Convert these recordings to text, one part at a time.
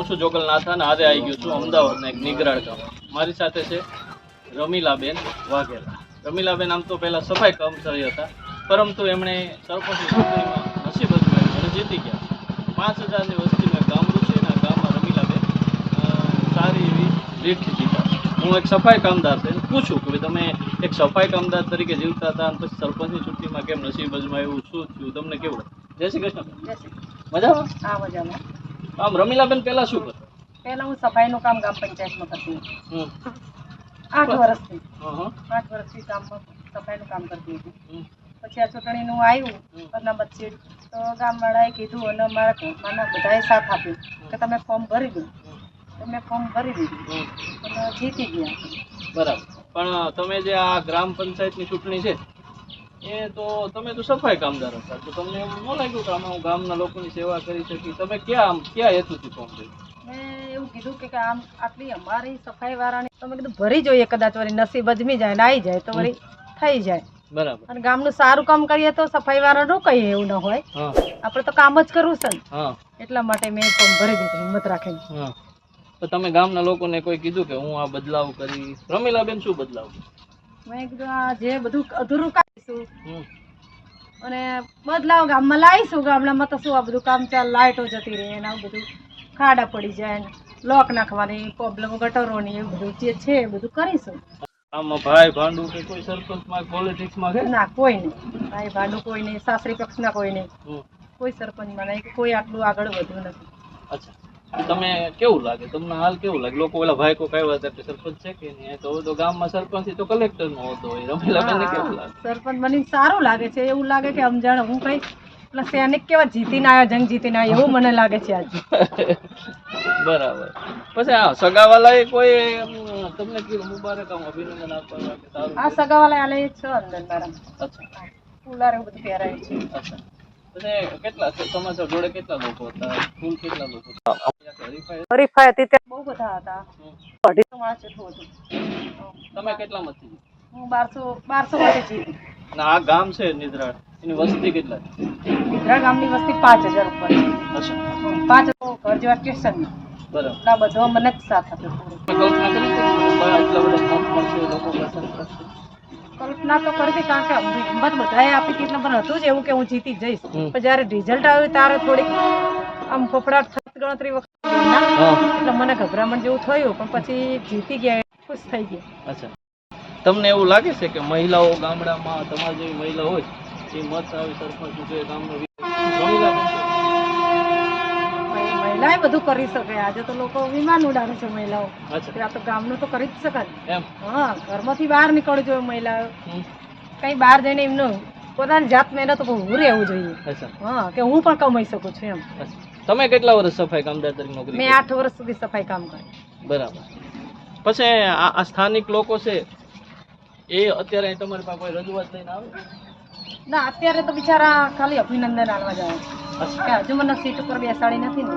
હું છું જોગલનાથ અને આજે આવી ગયો છું અમદાવાદના એક નિગરાળ ગામ. મારી સાથે છે રમીલાબેન વાઘેલા. રમીલાબેન આમ તો પહેલાં સફાઈ કર્મચારી હતા પરંતુ એમણે સરપંચની ચૂંટણીમાં નસીબ અજમાવી અને જીતી ગયા પાંચ હજારની વસ્તીનું એક ગામડું છે ને આ ગામમાં રમીલાબેન સારી એવી રીતથી જીતા હું એક સફાઈ કામદાર છે. પૂછું કે તમે એક સફાઈ કામદાર તરીકે જીવતા હતા અને પછી સરપંચની ચૂંટણીમાં કેમ નસીબ અજમાવ્યું? શું થયું? તમને કેવું જય શ્રી કૃષ્ણ. મજામાં? હા મજામાં. આમ રમીલાબેન પહેલા શું કરતા? પહેલા હું સફાઈનું કામ ગ્રામ પંચાયતમાં કરતી હતી. આઠ વર્ષથી. આઠ વર્ષથી ગામમાં સફાઈનું કામ કરતી હતી. પછી આ ચૂંટણીનું આવ્યું અનામત સીટ તો ગામવાળાએ કીધું અને મારા ઘરમાંના બધાએ સાથ આપ્યો કે તમે ફોર્મ ભરી દો. તો મેં ફોર્મ ભરી દીધું. અને જીતી ગયા. બરાબર. પણ તમે જે આ ગ્રામ પંચાયતની ચૂંટણી છે એ તો તમે તો સફાઈ કામદાર હતા તો તમને એવું ન લાગ્યું કે આમાં હું ગામના લોકોની સેવા કરી શકી તમે ક્યાં આમ ક્યાં હેતુથી ફોન કર્યો? મેં એવું કીધું કે કે આમ આટલી અમારી સફાઈ વાળાની તો કીધું ભરી જોઈએ કદાચ વળી નસીબ અજમી જાય ને આવી જાય તો વળી થઈ જાય. બરાબર. અને ગામનું સારું કામ કરીએ તો સફાઈ વાળાનું કહીએ એવું ન હોય. આપણે તો કામ જ કરવું છે ને. એટલા માટે મેં ફોર્મ ભરી દીધું હિંમત રાખીને તો તમે ગામના લોકોને કોઈ કીધું કે હું આ બદલાવ કરી રમીલાબેન શું બદલાવ? મેં કીધું આ જે બધું અધૂરું કાઢીશું અને બદલાવ ગામમાં લાવીશું. ગામડામાં તો શું આ બધું કામ ચાલ લાઇટો જતી રહે એના બધું. ખાડા પડી જાય ને લોક નાખવાની પ્રોબ્લેમ ગટરોની એવું બધું જે છે એ બધું કરીશું. આમાં ભાઈ ભાંડુ કે કોઈ સરપંચમાં પોલિટિક્સમાં છે ના કોઈ નહીં. ભાઈ ભાંડુ કોઈ નહીં સાસરી પક્ષના કોઈ નહીં. કોઈ કોઈ સરપંચમાં નહીં કોઈ આટલું આગળ વધ્યું નથી. અચ્છા. તમે કેવું લાગે? તમને હાલ કેવું લાગે? લોકો ઓલા ભાઈ કોઈ આવ્યા હતા સરપંચ છે કે નહીં? તો તો ગામમાં સરપંચ તો કલેક્ટર નો હોતો હોય. રમીલાબેનને કેવું લાગે? સરપંચ મને સારું લાગે છે એવું લાગે કે સમજણ હું કઈ પેલા સૈનિક કેવા જીતીને આવ્યો જંગ જીતીને આવ્યો એવું મને લાગે છે આજે. બરાબર. પછી આ સગાવાલાએ કોઈ તમને કીધું મુબારક આમ અભિનંદન આપવા સારું આ સગાવાલા આલે છે અંદર મારા અચ્છા. ફૂલારે બધું પહેરાય છે. અચ્છા. કેટલા તમારા જોડે કેટલા લોકો હતા? કુલ કેટલા લોકો હરીફાઈ હરીફાઈ હતી ત્યાં બહુ બધા હતા. અઢીસો માણસ જેટલું હતું. તમે કેટલા મતથી હું બારસો બારસો માટે જીતી. આ ગામ છે નિદ્રાળ. એની વસ્તી કેટલા છે? ગુજરાત ગામની વસ્તી પાંચ હજાર ઉપર. પાંચ ઘર જેવા સ્ટેશન બરાબર. ના બધો મને જ સાથ આપ્યો. કલ્પના કરી હતી આટલા બધા ફોર્મ મળશે લોકો પસંદ કરશે. કલ્પના તો કરતી કારણ કે હિંમત બધાએ આપી હતી એટલે મને હતું જ એવું કે હું જીતી જઈશ. પણ જ્યારે રિઝલ્ટ આવ્યું ત્યારે થોડીક આમ ફફડાટ થત ગણતરી વખત એટલે મને ગભરામણ જેવું થયું પણ પછી જીતી ગયા ખુશ થઈ ગયા. અચ્છા. તમને એવું લાગે છે કે મહિલાઓ ગામડામાં તમારી જેવી મહિલા હોય એ મત આવી સરપંચ ગામનો મહિલાએ બધું કરી શકે. આજે તો લોકો વિમાન ઉડાડે છે મહિલાઓ. આ તો ગામનું તો કરી જ શકે એમ? હા ઘરમાંથી બહાર નીકળવું જોઈએ મહિલાઓ. કઈ બહાર જઈને એમનું પોતાની જાત મહેનત હું રહેવું જોઈએ. હા કે હું પણ કમાઈ શકું છું એમ. તમે કેટલા વર્ષ સફાઈ કામદાર તરીકે નોકરી મેં આઠ વર્ષ સુધી સફાઈ કામ કર્યું. બરાબર. પછી આ સ્થાનિક લોકો છે એ અત્યારે તમારી પાસે કોઈ રજૂઆત લઈને આવે? ના અત્યારે તો બિચારા ખાલી અભિનંદન આલવા જાય કે હજુ મને સીટ ઉપર બેસાડી નથી ને.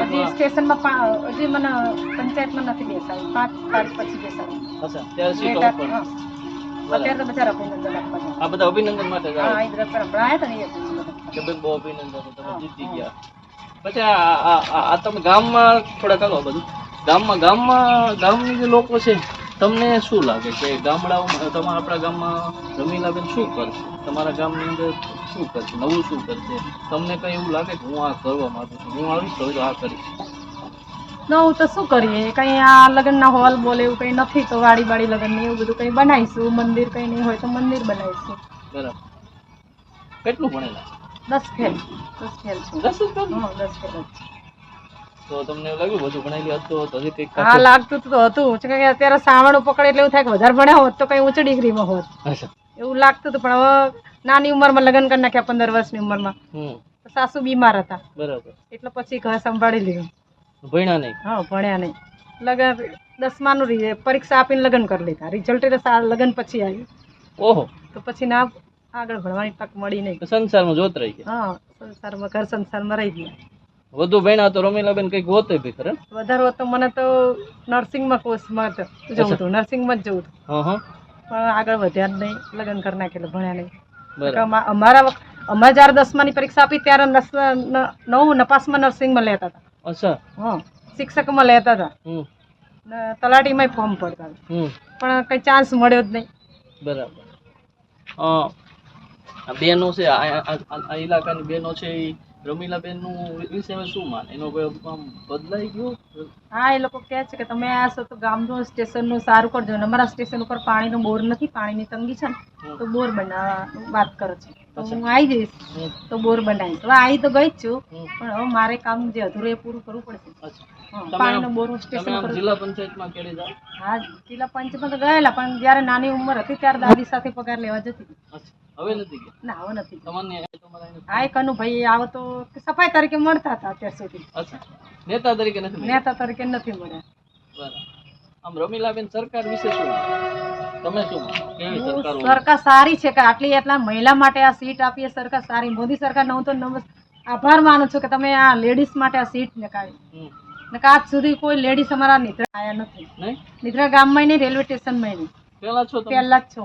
હજી સ્ટેશનમાં હજી મને પંચાયતમાં નથી બેસાડી. પાંચ તારીખ પછી બેસાડી. અત્યારે તો બિચારા અભિનંદન આપવા જાય. આ બધા અભિનંદન માટે હા એ બધા પેલા હમણાં આવ્યા હતા ને બહુ અભિનંદન તમે જીતી. ગયા. પછી આ તમે ગામમાં થોડા કરો બધું. ગામમાં ગામમાં ગામની જે લોકો છે તમને શું લાગે કે ગામડાઓમાં તમારા આપણા ગામમાં રમીલાબેન શું કરશે? તમારા ગામની અંદર શું કરશે? નવું શું કરશે? તમને કંઈ એવું લાગે કે હું આ કરવા માંગુ છું? હું આવીશ તો આ કરીશ. નવું તો શું કરીએ? કંઈ આ લગ્નના હોલ બોલે એવું કઈ નથી તો વાડી બાડી લગ્ન એવું બધું કઈ બનાવીશું? મંદિર કઈ નહીં હોય તો મંદિર બનાવીશું. બરાબર. કેટલું ભણેલા દસ ફેલ દસ ફેલ દસ જ દસ ફેલ. તો તમને લાગ્યું બધું ભણેલી હતું તો હજી કંઈક હા લાગતું તો હતું. કે અત્યારે સાવણું પકડે એટલે એવું થાય કે વધારે ભણ્યા હોત તો કઈ ઊંચી ડિગ્રીમાં હોત. એવું લાગતું હતું પણ હવે નાની ઉંમરમાં લગ્ન કરી નાખ્યા પંદર વર્ષની ઉંમરમાં. સાસુ બીમાર હતા. બરાબર. એટલે પછી ઘર સંભાળી લીધું. ભણ્યા નહીં? હા ભણ્યા નહીં. લગ્ન દસમાનું પરીક્ષા આપીને લગ્ન કરી લીધા. રિઝલ્ટ લગ્ન પછી આવ્યું. ઓહો. તો પછી ના આગળ ભણવાની તક મળી નહીં. તો સંસારમાં જોત રહી ગયા. હા સંસારમાં ઘર સંસારમાં રહી ગયા. વધુ ભણ્યા તો રમીલાબેન કંઈક હોતે ભી ખરે? વધારે હોત તો મને તો નર્સિંગમાં કોર્સમાં જવું હતું. નર્સિંગમાં જ જવું હતું. પણ આગળ વધ્યા જ નહીં. લગ્ન કરી નાખેલું ભણ્યા નહીં. અમારા વખ- અમે જ્યારે દસમાની પરીક્ષા આપી ત્યારે નવું નપાસમાં નર્સિંગમાં લેતા હતા. અચ્છા. હા. શિક્ષકમાં લેતા હતા. તલાટીમાંય ફોર્મ પડતા પણ કઈ ચાન્સ મળ્યો જ નહીં. બરાબર. બેનો છે આ ઇલાકાની બેનો છે એ રમીલા બેનનું વિશે હવે શું માને? એનો કોઈ આમ બદલાઈ ગયો? હા એ લોકો કહે છે કે તમે આ છો તો ગામનું સ્ટેશનનું સારું કરજો ને અમારા સ્ટેશન ઉપર પાણીનો બોર નથી પાણીની તંગી છે ને તો બોર બનાવવા વાત કરો છો. તો હું આવી જઈશ તો બોર બનાવીશ. હવે આવી તો ગઈ જ છું પણ હવે મારે કામ જે અધૂરું એ પૂરું કરવું પડશે. પાણીનો બોર સ્ટેશન ઉપર જિલ્લા પંચાયતમાં કેરી હા જિલ્લા પંચમાં તો ગયેલા પણ જ્યારે નાની ઉંમર હતી ત્યારે દાદી સાથે પગાર લેવા જતી હતી. હવે નથી ના હવે નથી તમને એને- ભાઈ આવો તો સફાઈ તરીકે મળતા હતા અત્યાર સુધી. નેતા તરીકે નથી મળ્યા? નેતા તરીકે નથી મળ્યા. આમ રમીલાબેન સરકાર વિશે શું તમે શું સરકાર સારી છે કે આટલી એટલા મહિલા માટે આ સીટ આપીએ સરકાર સારી. મોદી સરકાર હું તો આભાર માનું છું કે તમે આ લેડીઝ માટે આ સીટ નીકાળી ને આજ સુધી કોઈ લેડીઝ અમારા નિદ્રા આવ્યા નથી. નિદ્રા ગામમાં નહીં રેલવે સ્ટેશનમાં નહીં. પેલા છો પહેલા જ છો.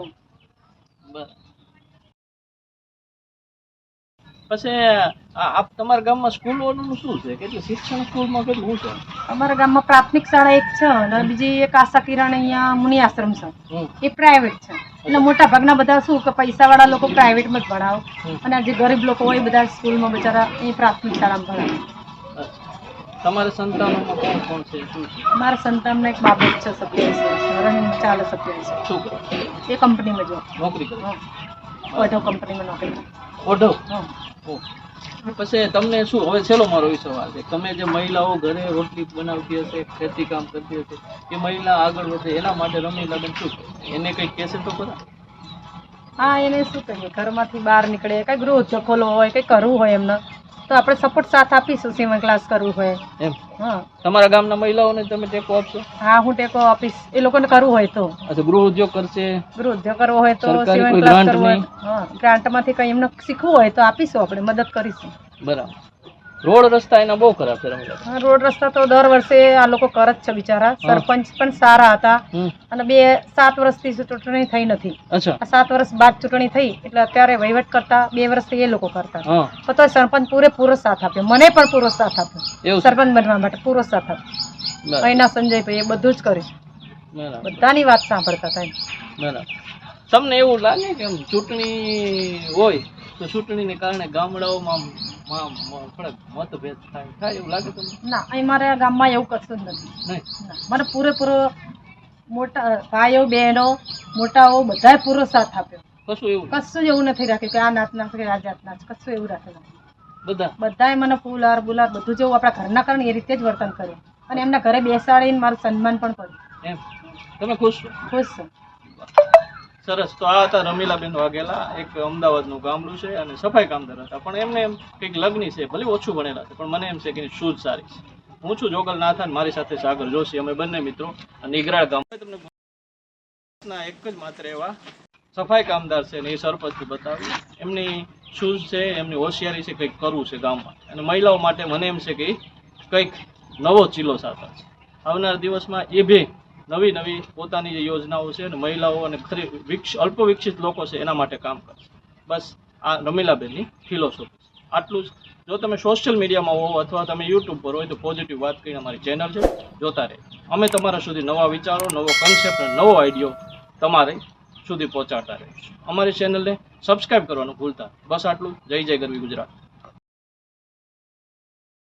પછી આપ તમારા ગામમાં સ્કૂલોનું શું છે? કેટલું શિક્ષણ સ્કૂલમાં કેટલું છે? અમારા ગામમાં પ્રાથમિક શાળા એક છે અને બીજી એક આશા કિરણ અહીંયા મુનિ આશ્રમ છે. એ પ્રાઇવેટ છે. એટલે મોટા ભાગના બધા શું કે પૈસાવાળા લોકો પ્રાઇવેટમાં જ ભણાવો. અને જે ગરીબ લોકો હોય બધા સ્કૂલમાં બિચારા એ પ્રાથમિક શાળામાં ભણાવે. તમારા સંતાનોમાં કોણ કોણ છે? મારા સંતાનનો એક બાબત છે સત્યાવીસ વર્ષ. રહીમ ચાલે સત્યાવીસ વર્ષ. એ કંપનીમાં જો નોકરી કરે? ઓઢો કંપનીમાં નોકરી ઓઢો હા. પછી તમને શું, હવે છેલ્લો મારો એ સવાલ છે. તમે જે મહિલાઓ ઘરે રોટલી બનાવતી હશે, ખેતી કામ કરતી હશે, એ મહિલા આગળ વધે, એના માટે રમીલાબેન શું? કરે? એને કંઈક કહેશે તો ખરા? હા, એને શું કહીએ? ઘરમાંથી બહાર નીકળે કંઈ ગૃહ ચખોલો હોય કંઈ કરવું હોય એમને. તો આપણે સપોર્ટ સાથ આપીશું સ્વિમિંગ ક્લાસ કરવું હોય. એમ? હા. તમારા ગામના મહિલાઓને તમે ટેકો આપશો? હા હું ટેકો આપીશ. એ લોકોને કરવું હોય તો. અચ્છા ગૃહ ઉદ્યોગ કરશે? ગૃહ ઉદ્યોગ કરવો હોય તો સ્વિમિંગ ક્લાસ કરવો હોય? હા ગ્રાન્ટમાંથી કંઈ એમને શીખવું હોય તો આપીશું આપણે મદદ કરીશું. બરાબર. રોડ રસ્તા એના બહુ ખરાબ છે રોડ રસ્તા તો દર વર્ષે આ લોકો કરે જ છે બિચારા. સરપંચ પણ સારા હતા. અને બે સાત વર્ષથી ચૂંટણી થઈ નથી. અચ્છા. સાત વર્ષ બાદ ચૂંટણી થઈ એટલે અત્યારે વહીવટ કરતા બે વર્ષથી એ લોકો કરતા. પણ તોય સરપંચ પૂરેપૂરો સાથ આપ્યો. મને પણ પૂરો સાથ આપ્યો. સરપંચ બનવા માટે પૂરો સાથ આપ્યો. અહીંના સંજયભાઈ એ બધું જ કર્યું. બધાની વાત સાંભળતા હતા તમને એવું લાગે કે ચૂંટણી હોય તો ચૂંટણીને કારણે ગામડાઓમાં મતભેદ થાય. થાય એવું લાગે તમને? ના અહીં મારા ગામમાં એવું કશું જ નથી. મને પૂરેપૂરો મોટા ભાઈઓ બહેનો મોટાઓ બધાએ પૂરો સાથ આપ્યો. કશું એવું કશું એવું નથી રાખ્યું કે આ નાતના છે કે આ જાતના છે કશું એવું રાખેલું બધા? બધાએ મને ફૂલાર બુલાર બધું જેવું આપણા ઘરના કરે ને એ રીતે જ વર્તન કર્યું. અને એમના ઘરે બેસાડીને મારું સન્માન પણ કર્યું. એમ? તમે ખુશ ખુશ છું. સરસ. તો આ હતા રમીલાબેન વાઘેલા, એક અમદાવાદનું ગામડું છે અને સફાઈ કામદાર હતા. પણ એમને એમ કંઈક લગ્ન છે, ભલે ઓછું ભણેલા છે, પણ મને એમ છે કે શૂઝ સારી છે. હું છું જોગલ નાથાન મારી સાથે સાગર જોશી. અમે બંને મિત્રો નિગરાળ ગામ. તમને એક જ માત્ર એવા સફાઈ કામદાર છે ને એ સરપંચથી બતાવ્યું એમની શૂઝ છે, એમની હોશિયારી છે, કંઈક કરવું છે ગામમાં. અને મહિલાઓ માટે મને એમ છે કે કંઈક નવો ચીલો સાથે છે. આવનાર દિવસમાં એ બે નવી નવી પોતાની જે યોજનાઓ છે અને મહિલાઓ અને ખરી અલ્પ વિકસિત લોકો છે એના માટે કામ કરશે. બસ આ રમીલાબેનની ફિલોસોફી આટલું જ. જો તમે સોશિયલ મીડિયામાં હોવ અથવા તમે યુટ્યુબ પર હોય તો પોઝિટિવ વાત કરીને અમારી ચેનલ છે. જોતા રહે. અમે તમારા સુધી નવા વિચારો, નવો કન્સેપ્ટ અને નવો આઈડિયો તમારે સુધી પહોંચાડતા રહીશું. અમારી ચેનલને સબસ્ક્રાઈબ કરવાનું ભૂલતા બસ આટલું. જય જય ગરવી ગુજરાત.